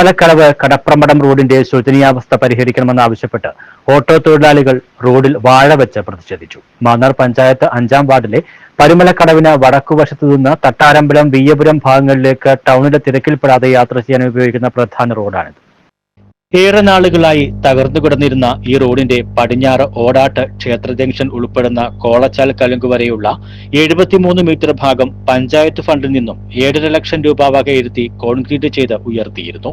പാലക്കടവ് കടപ്രമടം റോഡിന്റെ ശോചനീയാവസ്ഥ പരിഹരിക്കണമെന്ന് ആവശ്യപ്പെട്ട് ഓട്ടോ തൊഴിലാളികൾ റോഡിൽ വാഴ വെച്ച് പ്രതിഷേധിച്ചു. മാന്നാർ പഞ്ചായത്ത് അഞ്ചാം വാർഡിലെ പരുമലക്കടവിന് വടക്കുവശത്തു നിന്ന് തട്ടാരമ്പലം വീയപുരം ഭാഗങ്ങളിലേക്ക് ടൗണിലെ തിരക്കിൽപ്പെടാതെ യാത്ര ചെയ്യാൻ ഉപയോഗിക്കുന്ന പ്രധാന റോഡാണിത്. ഏറെ നാളുകളായി തകർന്നു കിടന്നിരുന്ന ഈ റോഡിന്റെ പടിഞ്ഞാറ് ഓടാട്ട് ക്ഷേത്ര ജംഗ്ഷൻ ഉൾപ്പെടുന്ന കോളച്ചാൽ കലുങ്ക് വരെയുള്ള എഴുപത്തിമൂന്ന് മീറ്റർ ഭാഗം പഞ്ചായത്ത് ഫണ്ടിൽ നിന്നും ഏഴര ലക്ഷം രൂപ വകയിരുത്തി കോൺക്രീറ്റ് ചെയ്ത് ഉയർത്തിയിരുന്നു.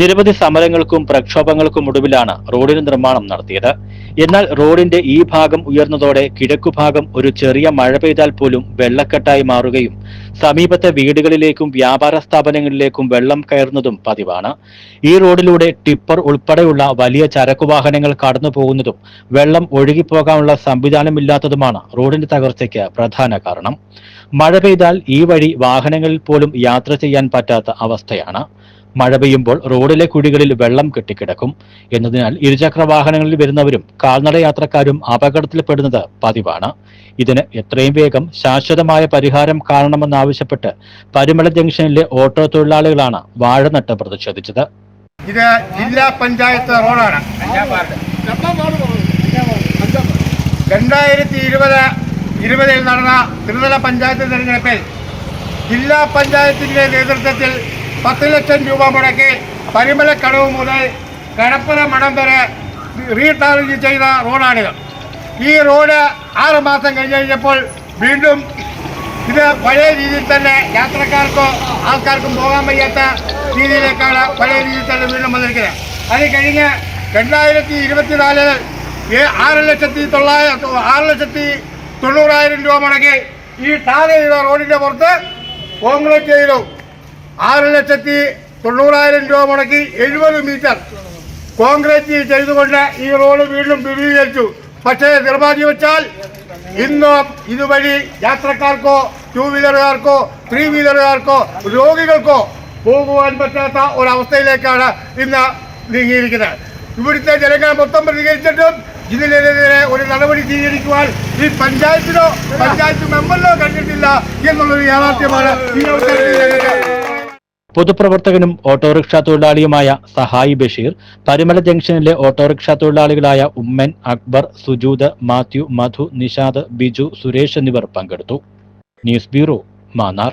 നിരവധി സമരങ്ങൾക്കും പ്രക്ഷോഭങ്ങൾക്കും ഒടുവിലാണ് റോഡിന് നിർമ്മാണം നടത്തിയത്. എന്നാൽ റോഡിന്റെ ഈ ഭാഗം ഉയർന്നതോടെ കിഴക്കുഭാഗം ഒരു ചെറിയ മഴ പെയ്താൽ പോലും വെള്ളക്കെട്ടായി മാറുകയും സമീപത്തെ വീടുകളിലേക്കും വ്യാപാര സ്ഥാപനങ്ങളിലേക്കും വെള്ളം കയറുന്നതും പതിവാണ്. ഈ റോഡിലൂടെ ടിപ്പർ ഉൾപ്പെടെയുള്ള വലിയ ചരക്കു വാഹനങ്ങൾ കടന്നു പോകുന്നതും വെള്ളം ഒഴുകിപ്പോകാനുള്ള സംവിധാനമില്ലാത്തതുമാണ് റോഡിന്റെ തകർച്ചയ്ക്ക് പ്രധാന കാരണം. മഴ പെയ്താൽ ഈ വഴി വാഹനങ്ങളിൽ പോലും യാത്ര ചെയ്യാൻ പറ്റാത്ത അവസ്ഥയാണ്. മഴ പെയ്യുമ്പോൾ റോഡിലെ കുഴികളിൽ വെള്ളം കെട്ടിക്കിടക്കും. എന്നതിനാൽ ഇരുചക്ര വാഹനങ്ങളിൽ വരുന്നവരും കാൽനട യാത്രക്കാരും അപകടത്തിൽപ്പെടുന്നത് പതിവാണ്. ഇതിന് എത്രയും വേഗം ശാശ്വതമായ പരിഹാരം കാണണമെന്നാവശ്യപ്പെട്ട് പരിമള ജംഗ്ഷനിലെ ഓട്ടോ തൊഴിലാളികളാണ് വാഴ നട്ട് പ്രതിഷേധിച്ചത്. ഇത് ജില്ലാ പഞ്ചായത്ത് റോഡാണ്. രണ്ടായിരത്തി ഇരുപത് ഇരുപതിൽ നടന്ന ത്രിതല പഞ്ചായത്ത് തിരഞ്ഞെടുപ്പിൽ ജില്ലാ പഞ്ചായത്തിന്റെ നേതൃത്വത്തിൽ പത്ത് ലക്ഷം രൂപ മുടക്കി പരിമലക്കടവ് മുതൽ കിടപ്പുര മണം വരെ റീടാർജ് ചെയ്ത റോഡാണിത്. ഈ റോഡ് ആറ് മാസം കഴിഞ്ഞ് കഴിഞ്ഞപ്പോൾ വീണ്ടും ഇത് പഴയ രീതിയിൽ തന്നെ യാത്രക്കാർക്കോ ആൾക്കാർക്കും പോകാൻ വയ്യാത്ത രീതിയിലേക്കാണ് പഴയ രീതിയിൽ തന്നെ വീണ്ടും വന്നിരിക്കുന്നത്. അത് കഴിഞ്ഞ് രണ്ടായിരത്തി ഇരുപത്തിനാലിൽ ആറ് ലക്ഷത്തി തൊള്ളായിരം ആറ് ലക്ഷത്തി തൊണ്ണൂറായിരം രൂപ മുടക്കി ഈ ടാർ ചെയ്ത റോഡിന്റെ പുറത്ത് കോൺക്രീറ്റ് ചെയ്തു. ആറ് ലക്ഷത്തി തൊണ്ണൂറായിരം രൂപ മുടക്കി എഴുപത് മീറ്റർ കോൺക്രീറ്റ് ചെയ്തുകൊണ്ട് ഈ റോഡ് വീണ്ടും വിപുലീകരിച്ചു. പക്ഷേ നിർഭാഗ്യവച്ചാൽ ഇന്നോ ഇതുവഴി യാത്രക്കാർക്കോ ടൂ വീലറുകാർക്കോ ത്രീ വീലറുകാർക്കോ രോഗികൾക്കോ പോകുവാൻ പറ്റാത്ത ഒരവസ്ഥയിലേക്കാണ് ഇന്ന് നീങ്ങിയിരിക്കുന്നത്. ഇവിടുത്തെ ജനങ്ങൾ മൊത്തം പ്രതികരിച്ചിട്ടും ഇതിനെതിരെ ഒരു നടപടി സ്വീകരിക്കുവാൻ ഈ പഞ്ചായത്തിനോ പഞ്ചായത്ത് മെമ്പറിനോ കണ്ടിട്ടില്ല എന്നുള്ളൊരു യാഥാർത്ഥ്യമാണ് ഈ അവസരത്തിൽ പൊതുപ്രവർത്തകനും ഓട്ടോറിക്ഷ തൊഴിലാളിയുമായ സഹായി ബഷീർ പരിമല ജംഗ്ഷനിലെ ഓട്ടോറിക്ഷ തൊഴിലാളികളായ ഉമ്മൻ അക്ബർ സുജൂത് മാത്യു മധു നിഷാദ് ബിജു സുരേഷ് എന്നിവർ പങ്കെടുത്തു. News bureau Mannar.